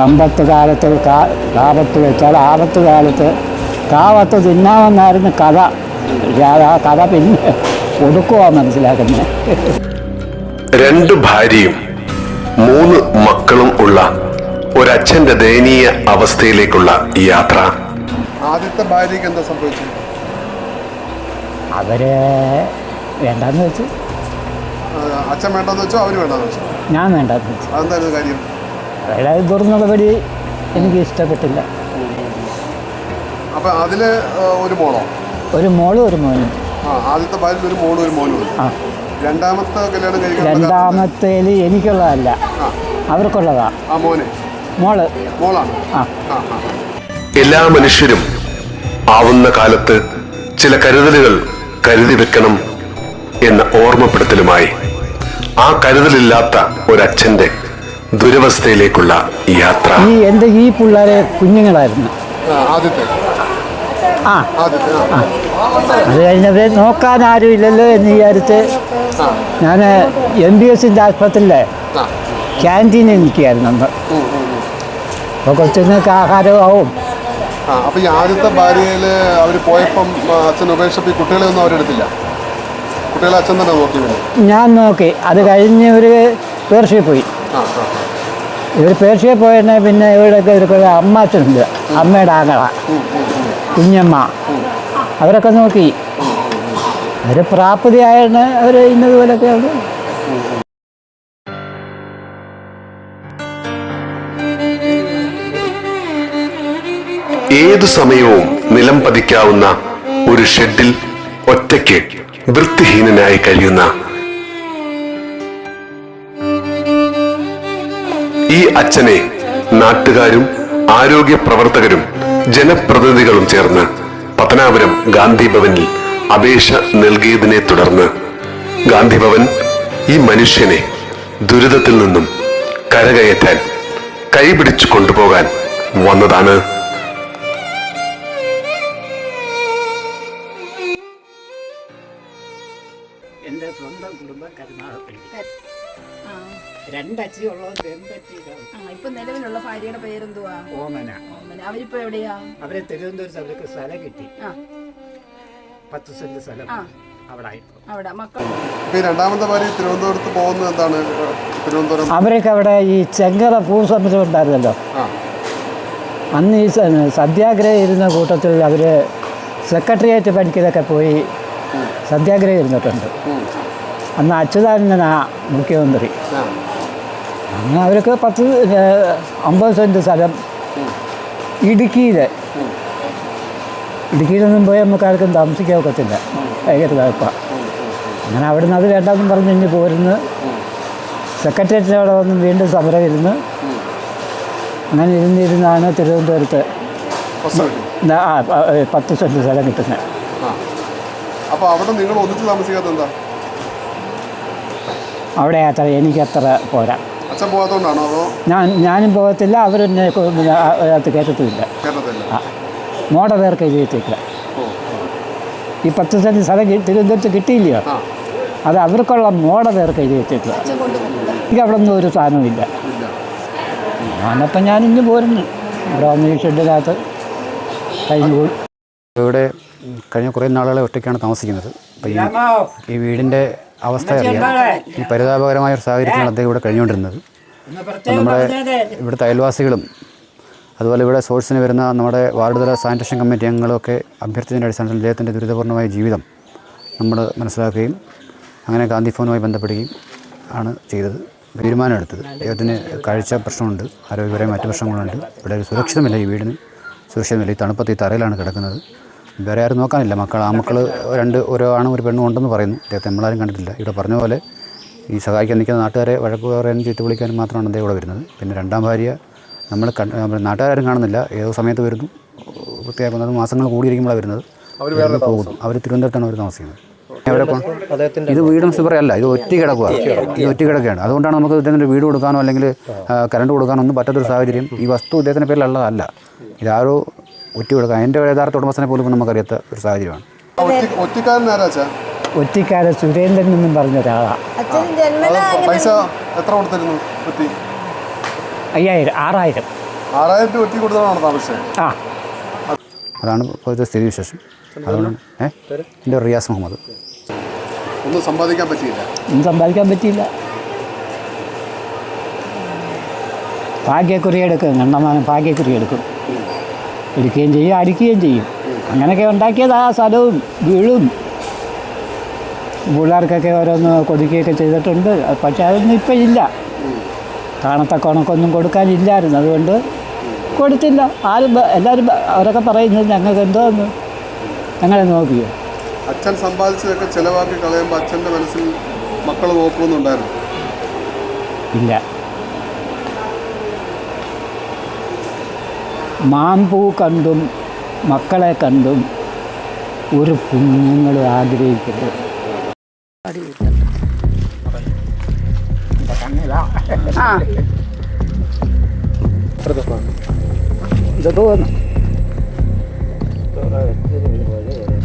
സമ്പത്ത് കാലത്ത് കാ- കാപത്ത് വെച്ചാൽ ആപത്ത് കാലത്ത് കാവത്ത് തിന്നാമെന്നായിരുന്നു കഥ. ആ കഥ പിന്നെ ഒടുക്കുവാ മനസ്സിലാക്കുന്നത്. രണ്ട് ഭാര്യയും മൂന്ന് മക്കളും ഉള്ള ഒരച്ഛന്റെ ദയനീയ അവസ്ഥയിലേക്കുള്ള യാത്ര. ആദ്യത്തെ ഭാര്യക്ക് എന്താ സംഭവിച്ചു അവർ വേണ്ടെന്ന് വെച്ചു. അച്ഛൻ വേണ്ടെന്ന് വെച്ചോ അവർ വേണ്ടെന്ന് വെച്ചോ? ഞാൻ വേണ്ടെന്ന് വെച്ചു. അതെന്തായിരുന്നു കാര്യം? അവരുടെ ദുർനടപടി എനിക്ക് ഇഷ്ടപ്പെട്ടില്ല. അപ്പൊ അതിൽ ഒരു മോളോ? ഒരു മോളും ഒരു മോനും. ആ ആദ്യത്തെ ഭാര്യയിൽ ഒരു മോളും ഒരു മോനും ഉണ്ട്. ആ. രണ്ടാമത്തെ കല്യാണം രണ്ടാമത്തേൽ എനിക്കുള്ളതല്ല. അവർക്കുള്ളതാ. ആ മോനെ? മോൾ. മോളാണ്? എല്ലാ മനുഷ്യരും ആവുന്ന കാലത്ത് ചില കരുതലുകൾ കരുതി വെക്കണം എന്ന ഓർമ്മപ്പെടുത്തലുമായി ആ കരുതലില്ലാത്ത ഒരച്ഛന്റെ ദുരവസ്ഥയിലേക്കുള്ള യാത്ര. ഈ എന്റെ ഈ പിള്ളേരെ കുഞ്ഞുങ്ങളായിരുന്നു. ആ, ആദ്യത്തെ. ആ. ആദ്യത്തെ ആ. അത് കഴിഞ്ഞവരെ നോക്കാൻ ആരും ഇല്ലല്ലോ എന്ന് വിചാരിച്ച് ഞാൻ എം ബി എസിന്റെ ആശുപത്രിയിലെ ക്യാന്റീനിൽ നിൽക്കുകയായിരുന്നു അന്ന്. അപ്പോൾ കൊച്ചുങ്ങൾക്ക് ആഹാരമാവും. ആ അപ്പൊ ഈ ആദ്യത്തെ ഭാര്യയിൽ അവർ പോയപ്പം അച്ഛൻ ഉപേക്ഷിപ്പി കുട്ടികളെ ഒന്നും അവരെടുത്തില്ല. കുട്ടികളെ അച്ഛൻ തന്നെ നോക്കി ഞാൻ നോക്കി. അത് കഴിഞ്ഞ് ഒരു പേർഷ്യയിൽ പോയി. ആ. ഇവർ പേർഷ്യയിൽ പോയതിനെ പിന്നെ ഇവിടെയൊക്കെ ഇവർക്ക് അമ്മാച്ചനുണ്ട് അമ്മയുടെ ആങ്ങള. കുഞ്ഞമ്മ. അവരൊക്കെ നോക്കി. അവർ പ്രാപ്തിയായിരുന്നു അവർ ഇന്നതുപോലൊക്കെയാണ് ഏതു സമയവും നിലം പതിക്കാവുന്ന ഒരു ഷെഡിൽ ഒറ്റയ്ക്ക് വൃത്തിഹീനനായി കഴിയുന്ന ഈ അച്ഛനെ നാട്ടുകാരും ആരോഗ്യ പ്രവർത്തകരും ജനപ്രതിനിധികളും ചേർന്ന് പത്തനാപുരം ഗാന്ധി ഭവനിൽ അപേക്ഷ നൽകിയതിനെ തുടർന്ന് ഗാന്ധി ഭവൻ ഈ മനുഷ്യനെ ദുരിതത്തിൽ നിന്നും കരകയറ്റാൻ കൈപിടിച്ചു കൊണ്ടുപോകാൻ വന്നതാണ് ആ ഇപ്പൊ നിലവിലുള്ള ഭാര്യയുടെ പേരെന്തുവാ? ഓമന. ഓമന. അവരിപ്പോ എവിടെയാ? അവരെ തിരുവനന്തപുരത്ത് അവർക്ക് സ്ഥലം കിട്ടി. പത്ത് സെന്റ് സ്ഥലം ആ. അവിടെ മക്കൾ. രണ്ടാമത്തെ ഭാര്യ തിരുവനന്തപുരത്ത് പോകുന്നത് എന്താണ്? തിരുവനന്തപുരം അവരൊക്കെ അവിടെ ഈ ചെങ്കല ഭൂസമരം ഉണ്ടായിരുന്നല്ലോ. അന്ന് ഈ സത്യാഗ്രഹം ഇരുന്ന കൂട്ടത്തിൽ അവർ സെക്രട്ടേറിയറ്റ് പണിക്കലൊക്കെ പോയി സത്യാഗ്രഹം ഇരുന്നിട്ടുണ്ട്. അന്ന് അച്യുതാനന്ദനാ മുഖ്യമന്ത്രി. അന്ന് അവർക്ക് പത്ത് അമ്പത് സെന്റ് സ്ഥലം ഇടുക്കിയിൽ ഇടുക്കിയിലൊന്നും പോയി നമുക്ക് ആർക്കും താമസിക്കാൻ ഒക്കത്തില്ല. ഭയങ്കര താഴ്പ്പാ അങ്ങനെ നിന്ന് അത് വേണ്ടെന്നും പറഞ്ഞ് ഇനി പോരുന്ന്. സെക്രട്ടേറിയറ്റ് അവിടെ വന്ന് വീണ്ടും സമരം ഇരുന്ന്. അങ്ങനെ ഇരുന്നിരുന്നാണ് തിരുവനന്തപുരത്ത് ആ, പത്ത് സെന്റ് സ്ഥലം കിട്ടുന്നത്. അപ്പോൾ അവിടെ നിങ്ങൾ ഒന്നിച്ച് താമസിക്കാത്ത എന്താ? അവിടെ അത്ര എനിക്കത്ര പോരാ. അച്ഛൻ പോകാത്തോണ്ടാണോ അതോ ഞാൻ ഞാനും പോകത്തില്ല അവരെന്നെ മോഡ അതിനകത്ത് കയറ്റത്തുമില്ല കേരളത്തില്ല ആ മോടെ പേർക്ക് എഴുതിയിട്ടില്ല ഈ പത്ത് സെന്റ് സ്ഥലം കി- തിരുവനന്തപുരത്ത് കിട്ടിയില്ലയോ? അത് അവർക്കുള്ള മോഡ പേർക്ക് എഴുതിയിട്ടില്ല എനിക്ക് അവിടെ ഒന്നും ഒരു സാധനവും ഇല്ല. ഇല്ല. ഞാനപ്പം ഞാൻ ഇന്ന് പോരുന്നു. ഇവിടെ വന്ന് ഈ ഷെഡിനകത്ത് കഴിഞ്ഞു പോയി. ഇവിടെ കഴിഞ്ഞ കുറേ നാളുകളെ ഒറ്റയ്ക്കാണ് താമസിക്കുന്നത്. അപ്പോൾ ഈ ഈ വീടിന്റെ അവസ്ഥ അറിയാം. ഈ പരിതാപകരമായ ഒരു സാഹചര്യത്തിലാണ് അദ്ദേഹം ഇവിടെ കഴിഞ്ഞുകൊണ്ടിരുന്നത്. നമ്മുടെ ഇവിടുത്തെ അയൽവാസികളും അതുപോലെ ഇവിടെ സോഴ്സിന് വരുന്ന നമ്മുടെ വാർഡ് തല സാനിറ്റേഷൻ കമ്മിറ്റി അംഗങ്ങളൊക്കെ അഭ്യർത്ഥിച്ചതിന്റെ അടിസ്ഥാനത്തിൽ അദ്ദേഹത്തിന്റെ ദുരിതപൂർണമായ ജീവിതം നമ്മൾ മനസ്സിലാക്കുകയും അങ്ങനെ ഗാന്ധി ഫോണുമായി ബന്ധപ്പെടുകയും ആണ് ചെയ്തത്. തീരുമാനമെടുത്തത് അദ്ദേഹത്തിന് കാഴ്ച പ്രശ്നമുണ്ട് ആരോഗ്യപരമായ മറ്റു പ്രശ്നങ്ങളുണ്ട്. ഇവിടെ ഒരു സുരക്ഷിതമില്ല ഈ വീടിന്. സുരക്ഷിതമില്ല. ഈ തണുപ്പത്ത് ഈ തറയിലാണ് കിടക്കുന്നത്. വേറെ ആരും നോക്കാനില്ല. മക്കൾ ആ മക്കൾ രണ്ട് ഓരോ ആണും ഒരു പെണ്ണും ഉണ്ടെന്ന് പറയുന്നു. അദ്ദേഹത്തെ നമ്മളാരും കണ്ടിട്ടില്ല. ഇവിടെ പറഞ്ഞ പോലെ ഈ സഹായിക്കാൻ നിൽക്കുന്ന നാട്ടുകാരെ വഴക്ക് പറയാനും ചീത്ത വിളിക്കാനും മാത്രമാണ് അദ്ദേഹം ഇവിടെ വരുന്നത്. പിന്നെ രണ്ടാം ഭാര്യ നമ്മൾ നാട്ടുകാരും കാണുന്നില്ല. ഏതോ സമയത്ത് വരുന്നു. വൃത്തിയാക്കുന്നത് മാസങ്ങൾ കൂടിയിരിക്കുമ്പോഴാണ് വരുന്നത്. അവർ പോകുന്നു. അവർ തിരുവനന്തപുരത്താണ് അവർ താമസിക്കുന്നത്. ഇത് വീടും സുപ്പറയല്ല ഇത് ഒറ്റ കിടക്കുകയാണ് ഇത് ഒറ്റ കിടക്കുകയാണ് അതുകൊണ്ടാണ് നമുക്ക് ഇദ്ദേഹത്തിന്റെ വീട് കൊടുക്കാനോ അല്ലെങ്കിൽ കറണ്ട് കൊടുക്കാനോ ഒന്നും പറ്റാത്തൊരു സാഹചര്യം. ഈ വസ്തു ഇദ്ദേഹത്തിന്റെ പേരിലുള്ളതല്ല. ഇതാരോ ഒറ്റ കൊടുക്കാൻ എന്റെ യഥാർത്ഥ ഉടമസ്ഥനെ പോലും നമുക്കറിയാത്ത ഒരു സാഹചര്യമാണ്. ഒറ്റ ഒറ്റക്കാരൻ സുരേന്ദ്രൻ എന്നും പറഞ്ഞ ഒരാളാണ് പൈസ എത്ര കൊടുത്തിരുന്നു അയ്യായിരം ആറായിരം. ആറായിരം രൂപ ഒറ്റി കൊടുത്തതാണ് താമസിച്ചത് ആ. അതാണ് ഇപ്പോഴത്തെ സ്ഥിതി വിശേഷം. അതുകൊണ്ടാണ് ഏഹ് എന്റെ റിയാസ് മുഹമ്മദ്. ഒന്നും സമ്പാദിക്കാൻ പറ്റിയില്ല. ഒന്നും സമ്പാദിക്കാൻ പറ്റിയില്ല. ഭാഗ്യക്കുറി എടുക്കും കണ്ടമാനം ഭാഗ്യക്കുറി എടുക്കും. എടുക്കുകയും ചെയ്യും അടിക്കുകയും ചെയ്യും. അങ്ങനെയൊക്കെ ഉണ്ടാക്കിയത് ആ സ്ഥലവും വീടും. പിള്ളേർക്കൊക്കെ ഓരോന്ന് കൊതുക്കുകയൊക്കെ ചെയ്തിട്ടുണ്ട്. പക്ഷെ അതൊന്നും ഇപ്പം ഇല്ല. കാണത്തക്ക കണക്കൊന്നും കൊടുക്കാനില്ലായിരുന്നു. അതുകൊണ്ട് കൊടുത്തില്ല. ആരും എല്ലാവരും അവരൊക്കെ പറയുന്നത് ഞങ്ങൾക്ക് എന്തോന്ന്? ഞങ്ങളെ നോക്കിയോ? അച്ഛൻ സമ്പാദിച്ചതൊക്കെ ചിലവാക്കി കളയുമ്പോൾ അച്ഛന്റെ മനസ്സിൽ മക്കൾ നോക്കുമെന്നുണ്ടായിരുന്നു. ഇല്ല. മാമ്പൂ കണ്ടും മക്കളെ കണ്ടും ഒരു കുഞ്ഞുങ്ങൾ ആഗ്രഹിക്കുന്നത്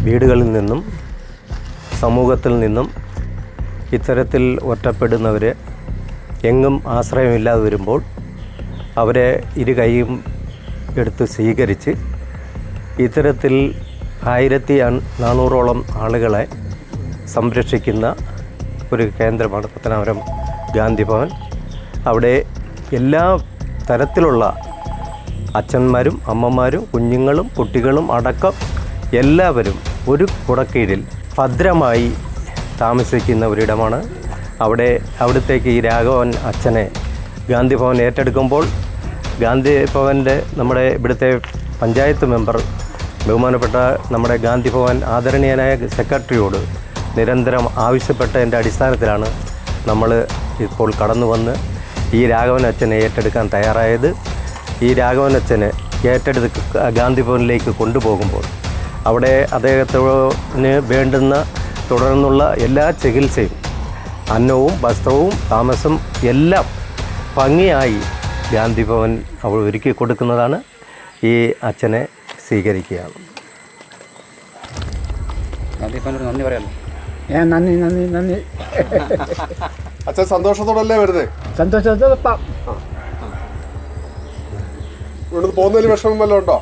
വീടുകളിൽ നിന്നും സമൂഹത്തിൽ നിന്നും ഇത്തരത്തിൽ ഒറ്റപ്പെടുന്നവരെ എങ്ങും ആശ്രയമില്ലാതെ വരുമ്പോൾ അവരെ ഇരു കൈയും എടുത്ത് സ്വീകരിച്ച് ഇത്തരത്തിൽ ആയിരത്തി നാനൂറോളം ആളുകളെ സംരക്ഷിക്കുന്ന ഒരു കേന്ദ്രമാണ് പത്തനാപുരം ഗാന്ധി ഭവൻ. അവിടെ എല്ലാ തരത്തിലുള്ള അച്ഛന്മാരും അമ്മമാരും കുഞ്ഞുങ്ങളും കുട്ടികളും അടക്കം എല്ലാവരും ഒരു കുടക്കീഴിൽ ഭദ്രമായി താമസിക്കുന്ന ഒരിടമാണ്. അവിടെ അവിടത്തേക്ക് ഈ രാഘവൻ അച്ഛനെ ഗാന്ധി ഭവൻ ഏറ്റെടുക്കുമ്പോൾ ഗാന്ധി ഭവന്റെ നമ്മുടെ ഇവിടുത്തെ പഞ്ചായത്ത് മെമ്പർ ബഹുമാനപ്പെട്ട നമ്മുടെ ഗാന്ധി ഭവൻ ആദരണീയനായ സെക്രട്ടറിയോട് നിരന്തരം ആവശ്യപ്പെട്ടതിന്റെ അടിസ്ഥാനത്തിലാണ് നമ്മൾ ഇപ്പോൾ കടന്നു വന്ന് ഈ രാഘവൻ അച്ഛനെ ഏറ്റെടുക്കാൻ തയ്യാറായത്. ഈ രാഘവൻ അച്ഛനെ ഏറ്റെടുത്ത് ഗാന്ധി ഭവനിലേക്ക് കൊണ്ടുപോകുമ്പോൾ അവിടെ അദ്ദേഹത്തിന് വേണ്ടുന്ന തുടർന്നുള്ള എല്ലാ ചികിത്സയും അന്നവും വസ്ത്രവും താമസം എല്ലാം ഭംഗിയായി ഗാന്ധി ഭവൻ അവൾ ഒരുക്കി കൊടുക്കുന്നതാണ് ഈ അച്ഛനെ സ്വീകരിക്കുകയാണ് ഗാന്ധിഭവനോട് നന്ദി പറയാമല്ലോ ഏ നന്ദി നന്ദി നന്ദി. അച്ഛൻ സന്തോഷത്തോടല്ലേ വരുന്നത് സന്തോഷത്തോടെ പ- ഇവിടുന്ന് പോകുന്നതിൽ വിഷമം വല്ലതും ഉണ്ടോ?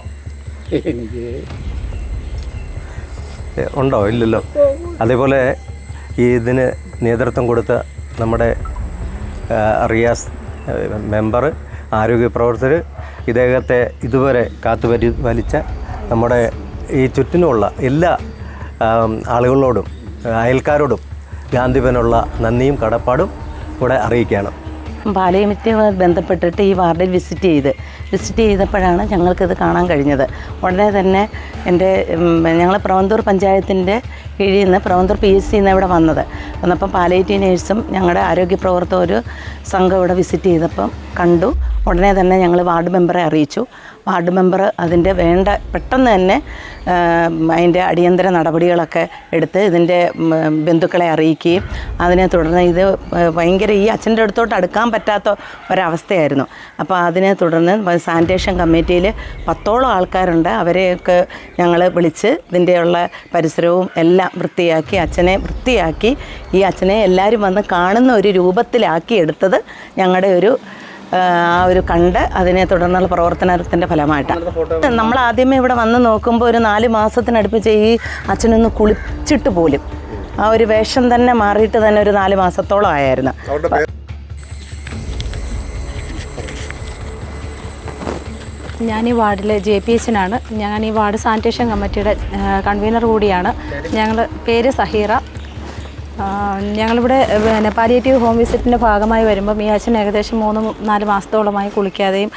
എനിക്ക് ഉണ്ടോ? ഇല്ലല്ലോ. അതേപോലെ ഈ ഇതിന് നേതൃത്വം കൊടുത്ത നമ്മുടെ റിയാസ് മെമ്പർ ആരോഗ്യ പ്രവർത്തകർ ഇദ്ദേഹത്തെ ഇതുവരെ കാത്തു പരി വലിച്ച നമ്മുടെ ഈ ചുറ്റിനുമുള്ള എല്ലാ ആളുകളോടും അയൽക്കാരോടും ഗാന്ധിപനുള്ള നന്ദിയും കടപ്പാടും കൂടെ അറിയിക്കുകയാണ്. പാലയുമായി ബന്ധപ്പെട്ടിട്ട് ഈ വാർഡിൽ വിസിറ്റ് ചെയ്ത് വിസിറ്റ് ചെയ്തപ്പോഴാണ് ഞങ്ങൾക്കിത് കാണാൻ കഴിഞ്ഞത്. ഉടനെ തന്നെ എന്റെ ഞങ്ങൾ പ്രവന്തൂർ പഞ്ചായത്തിന്റെ കീഴിൽ നിന്ന് പ്രവന്തൂർ പി എസ് നിന്ന് ഇവിടെ വന്നത്. വന്നപ്പം പാലേറ്റീവ് നേഴ്സും ഞങ്ങളുടെ ആരോഗ്യ പ്രവർത്തകർ ഒരു സംഘം ഇവിടെ വിസിറ്റ് ചെയ്തപ്പം കണ്ടു. ഉടനെ തന്നെ ഞങ്ങൾ വാർഡ് മെമ്പറെ അറിയിച്ചു. വാർഡ് മെമ്പർ അതിന്റെ വേണ്ട പെട്ടെന്ന് തന്നെ അതിന്റെ അടിയന്തര നടപടികളൊക്കെ എടുത്ത് ഇതിന്റെ ബന്ധുക്കളെ അറിയിക്കുകയും അതിനെ തുടർന്ന് ഇത് ഭയങ്കര ഈ അച്ഛന്റെ അടുത്തോട്ട് അടുക്കാൻ പറ്റാത്ത ഒരവസ്ഥയായിരുന്നു. അപ്പോൾ അതിനെ തുടർന്ന് സാനിറ്റേഷൻ കമ്മിറ്റിയിൽ പത്തോളം ആൾക്കാരുണ്ട്. അവരെയൊക്കെ ഞങ്ങൾ വിളിച്ച് ഇതിന്റെയുള്ള പരിസരവും എല്ലാം വൃത്തിയാക്കി അച്ഛനെ വൃത്തിയാക്കി ഈ അച്ഛനെ എല്ലാവരും വന്ന് കാണുന്ന ഒരു രൂപത്തിലാക്കി എടുത്തത് ഞങ്ങളുടെ ഒരു ആ ഒരു കണ്ട് അതിനെ തുടർന്നുള്ള പ്രവർത്തനത്തിന്റെ ഫലമായിട്ടാണ് നമ്മൾ ആദ്യമേ ഇവിടെ വന്ന് നോക്കുമ്പോൾ ഒരു നാല് മാസത്തിനടുപ്പിച്ച് ഈ അച്ഛനൊന്ന് കുളിച്ചിട്ട് പോലും ആ ഒരു വേഷം തന്നെ മാറിയിട്ട് തന്നെ ഒരു നാല് മാസത്തോളം ആയിരുന്നു ഞാൻ ഈ വാർഡിലെ ജെ പി എസിനാണ്. ഞാൻ ഈ വാർഡ് സാനിറ്റേഷൻ കമ്മിറ്റിയുടെ കൺവീനർ കൂടിയാണ്. ഞങ്ങൾ പേര് സഹീറ. ഞങ്ങളിവിടെ പിന്നെ പാലിയേറ്റീവ് ഹോം വിസിറ്റിന്റെ ഭാഗമായി വരുമ്പം ഈ അച്ഛൻ ഏകദേശം മൂന്ന് നാല് മാസത്തോളമായി കുളിക്കാതെയും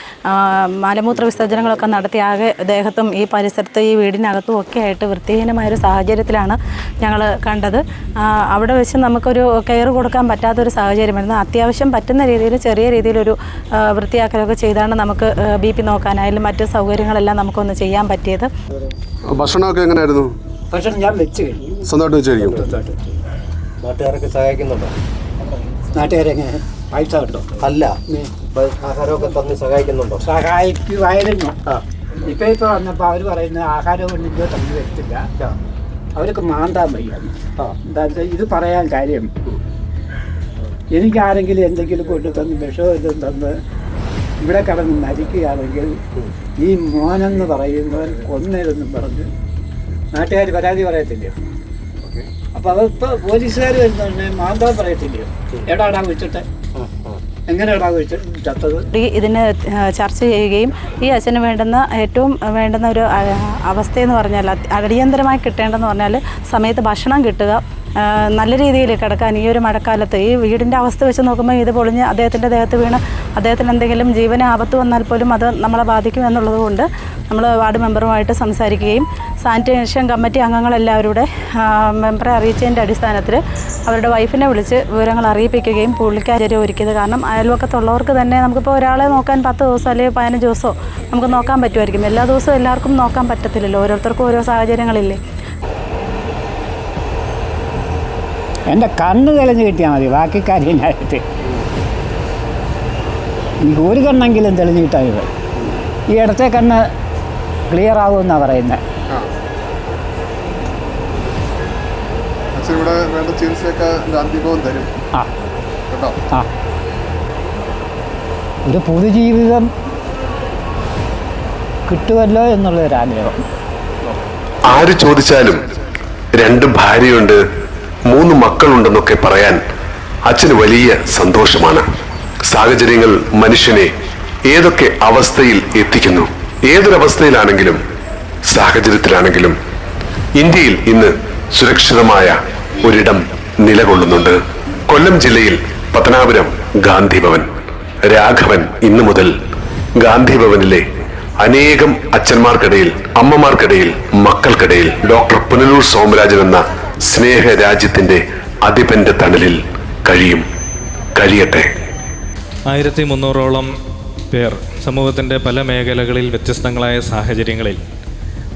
മലമൂത്ര വിസർജനങ്ങളൊക്കെ നടത്തി ആകെ ദേഹത്തും ഈ പരിസരത്ത് ഈ വീടിനകത്തും ഒക്കെ ആയിട്ട് വൃത്തിഹീനമായൊരു സാഹചര്യത്തിലാണ് ഞങ്ങൾ കണ്ടത്. അവിടെ വെച്ച് നമുക്കൊരു കെയർ കൊടുക്കാൻ പറ്റാത്തൊരു സാഹചര്യമായിരുന്നു. അത്യാവശ്യം പറ്റുന്ന രീതിയിൽ ചെറിയ രീതിയിലൊരു വൃത്തിയാക്കലൊക്കെ ചെയ്താണ് നമുക്ക് ബി പി നോക്കാനായാലും മറ്റ് സൗകര്യങ്ങളെല്ലാം നമുക്കൊന്ന് ചെയ്യാൻ പറ്റിയത്. ഭക്ഷണമൊക്കെ എങ്ങനെയായിരുന്നു? ഭക്ഷണം ഞാൻ വെച്ച് കഴിഞ്ഞു. സ്വന്തമായിട്ട് വെച്ചായിരിക്കും നാട്ടുകാരൊക്കെ സഹായിക്കുന്നുണ്ടോ? നാട്ടുകാരെങ്ങനെ പൈസ കിട്ടോ അല്ല. ആഹാരമൊക്കെ തന്ന് സഹായിക്കുന്നുണ്ടോ? സഹായിക്കുമായിരുന്നു. ഇപ്പൊ ഇപ്പൊ വന്നപ്പോ അവർ പറയുന്നത് ആഹാരം ഇതോ തന്നു വരത്തില്ല അവർക്ക് മാന്താൻ വയ്യ എന്താ വെച്ചാൽ ഇത് പറയാൻ കാര്യം. എനിക്ക് ആരെങ്കിലും എന്തെങ്കിലും കൊണ്ടു തന്ന് വിഷമോ എന്തും തന്ന് ഇവിടെ കിടന്ന് മരിക്കുകയാണെങ്കിൽ ഈ മോനെന്ന് പറയുന്നവൻ കൊന്നേതെന്നും പറഞ്ഞ് നാട്ടുകാർ പരാതി പറയത്തില്ലയോ അപ്പൊ അതിപ്പോ പോലീസുകാർ വരുന്നുണ്ട് മാന്താ പറയത്തില്ലയോ? എടാടാ വെച്ചിട്ട് എങ്ങനെയാടാ ഇതിന് ചർച്ച ചെയ്യുകയും ഈ അച്ഛന് വേണ്ടുന്ന ഏറ്റവും വേണ്ടുന്ന ഒരു അവസ്ഥയെന്ന് പറഞ്ഞാൽ അടിയന്തരമായി കിട്ടേണ്ടതെന്ന് പറഞ്ഞാൽ സമയത്ത് ഭക്ഷണം കിട്ടുക നല്ല രീതിയിൽ കിടക്കാൻ ഈ ഒരു മഴക്കാലത്ത് ഈ വീടിന്റെ അവസ്ഥ വെച്ച് നോക്കുമ്പോൾ ഇത് പൊളിഞ്ഞ് അദ്ദേഹത്തിന്റെ ദേഹത്ത് വീണ് അദ്ദേഹത്തിന് എന്തെങ്കിലും ജീവന ആപത്ത് വന്നാൽ പോലും അത് നമ്മളെ ബാധിക്കും എന്നുള്ളത് കൊണ്ട് നമ്മൾ വാർഡ് മെമ്പറുമായിട്ട് സംസാരിക്കുകയും സാനിറ്റേഷൻ കമ്മിറ്റി അംഗങ്ങളെല്ലാവരുടെ മെമ്പറെ അറിയിച്ചതിന്റെ അടിസ്ഥാനത്തിൽ അവരുടെ വൈഫിനെ വിളിച്ച് വിവരങ്ങൾ അറിയിപ്പിക്കുകയും പുള്ളിക്കാചര്യം ഒരുക്കിയത് കാരണം അയൽവക്കത്തുള്ളവർക്ക് തന്നെ നമുക്കിപ്പോൾ ഒരാളെ നോക്കാൻ പത്ത് ദിവസം അല്ലെങ്കിൽ പതിനഞ്ച് ദിവസമോ നമുക്ക് നോക്കാൻ പറ്റുമായിരിക്കും. എല്ലാ ദിവസവും എല്ലാവർക്കും നോക്കാൻ പറ്റത്തില്ലല്ലോ. ഓരോരുത്തർക്കും ഓരോ സാഹചര്യങ്ങളില്ലേ. എന്റെ കണ്ണ് തെളിഞ്ഞ് കിട്ടിയാൽ മതി ബാക്കി കാര്യമായിട്ട് എനിക്ക് ഒരു കണ്ണെങ്കിലും തെളിഞ്ഞ് കിട്ടാൻ ഇത്. ഈ ഇടത്തെ കണ്ണ് ക്ലിയർ ആകുമെന്നാണ് പറയുന്നത് അച്ഛൻ ഇവിടെ വേണ്ട ചികിത്സയൊക്കെ ഗാന്ധി തരും. ആ. കേട്ടോ? ആ. ഒരു പൊതുജീവിതം കിട്ടുമല്ലോ എന്നുള്ളൊരാഗ്രഹം. ആര് ചോദിച്ചാലും രണ്ട് ഭാര്യയുണ്ട് മൂന്ന് മക്കളുണ്ടെന്നൊക്കെ പറയാൻ അച്ഛന് വലിയ സന്തോഷമാണ്. സാഹചര്യങ്ങൾ മനുഷ്യനെ ഏതൊക്കെ അവസ്ഥയിൽ എത്തിക്കുന്നു? ഏതൊരവസ്ഥയിലാണെങ്കിലും സാഹചര്യത്തിലാണെങ്കിലും ഇന്ത്യയിൽ ഇന്ന് സുരക്ഷിതമായ ഒരിടം നിലകൊള്ളുന്നുണ്ട്. കൊല്ലം ജില്ലയിൽ പത്തനാപുരം ഗാന്ധി ഭവൻ രാഘവൻ ഇന്നു മുതൽ ഗാന്ധി ഭവനിലെ അനേകം അച്ഛന്മാർക്കിടയിൽ അമ്മമാർക്കിടയിൽ മക്കൾക്കിടയിൽ ഡോക്ടർ പുനലൂർ സോമരാജൻ എന്ന സ്നേഹരാജ്യത്തിന്റെ അധിപന്റെ തണലിൽ കഴിയും. കഴിയട്ടെ. ആയിരത്തി മുന്നൂറോളം പേർ സമൂഹത്തിന്റെ പല മേഖലകളിൽ വ്യത്യസ്തങ്ങളായ സാഹചര്യങ്ങളിൽ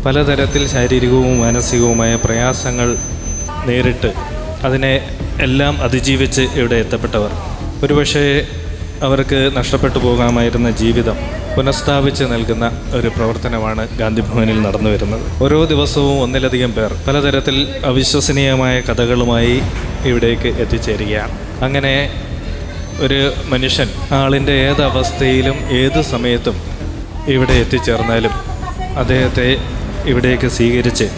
പലതരത്തിൽ ശാരീരികവും മാനസികവുമായ പ്രയാസങ്ങൾ നേരിട്ട് അതിനെ എല്ലാം അതിജീവിച്ച് ഇവിടെ എത്തപ്പെട്ടവർ. ഒരുപക്ഷെ അവർക്ക് നഷ്ടപ്പെട്ടു പോകാമായിരുന്ന ജീവിതം പുനഃസ്ഥാപിച്ച് നൽകുന്ന ഒരു പ്രവർത്തനമാണ് ഗാന്ധിഭവനിൽ നടന്നു വരുന്നത്. ഓരോ ദിവസവും ഒന്നിലധികം പേർ പലതരത്തിൽ അവിശ്വസനീയമായ കഥകളുമായി ഇവിടേക്ക് എത്തിച്ചേരുകയാണ്. അങ്ങനെ ഒരു മനുഷ്യൻ ആളിന്റെ ഏത് അവസ്ഥയിലും ഏത് സമയത്തും ഇവിടെ എത്തിച്ചേർന്നാലും അദ്ദേഹത്തെ ഇവിടേക്ക് സ്വീകരിച്ച്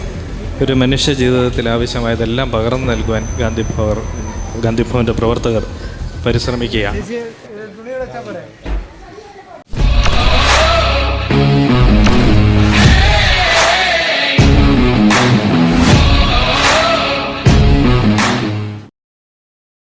ഒരു മനുഷ്യ ജീവിതത്തിൽ ആവശ്യമായതെല്ലാം പകർന്നു നൽകുവാൻ ഗാന്ധി ഭവർ ഗാന്ധി ഭവന്റെ പ്രവർത്തകർ പരിശ്രമിക്കുകയാണ്. Cabaré.